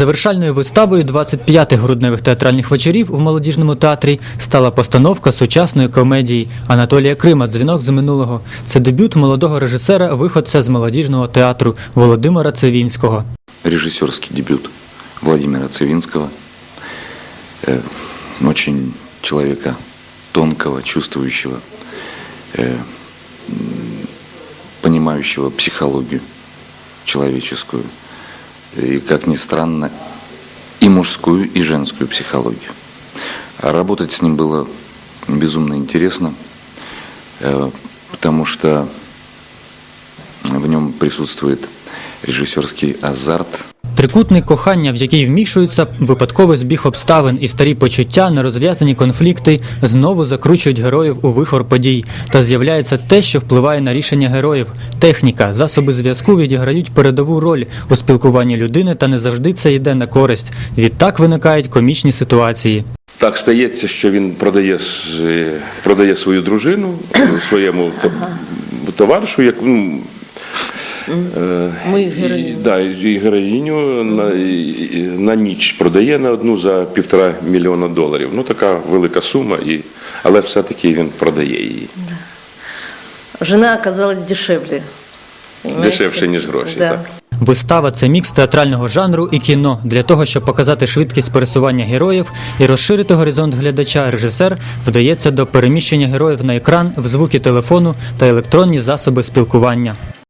Завершальною виставою 25-х грудневих театральних вечорів у молодіжному театрі стала постановка сучасної комедії Анатолія Крима Дзвінок з минулого. Це дебют молодого режисера, виходця з молодіжного театру Володимира Цивінського. режиссерский дебют Владимира Цивинского, э, очень человека тонкого, чувствующего, э, м, понимающего психологию человеческую, и, как ни странно, и мужскую, и женскую психологию. А работать с ним было безумно интересно, э, потому что в нем присутствует режиссерский азарт, Трикутник кохання, в який вмішуються випадковий збіг обставин і старі почуття, нерозв'язані конфлікти, знову закручують героїв у вихор подій. Та з'являється те, що впливає на рішення героїв. Техніка, засоби зв'язку відіграють передову роль у спілкуванні людини, та не завжди це йде на користь. Відтак виникають комічні ситуації. Так стається, що він продає, продає свою дружину своєму товаришу, як ну, е, Мою і, героїню. да, і героїню на, і- на ніч продає на одну за півтора мільйона доларів. Ну така велика сума, і, але все-таки він продає її. Жена оказалась дешевле. Дешевше, ніж гроші. Да. Так. Вистава це мікс театрального жанру і кіно. Для того, щоб показати швидкість пересування героїв і розширити горизонт глядача, режисер вдається до переміщення героїв на екран в звуки телефону та електронні засоби спілкування.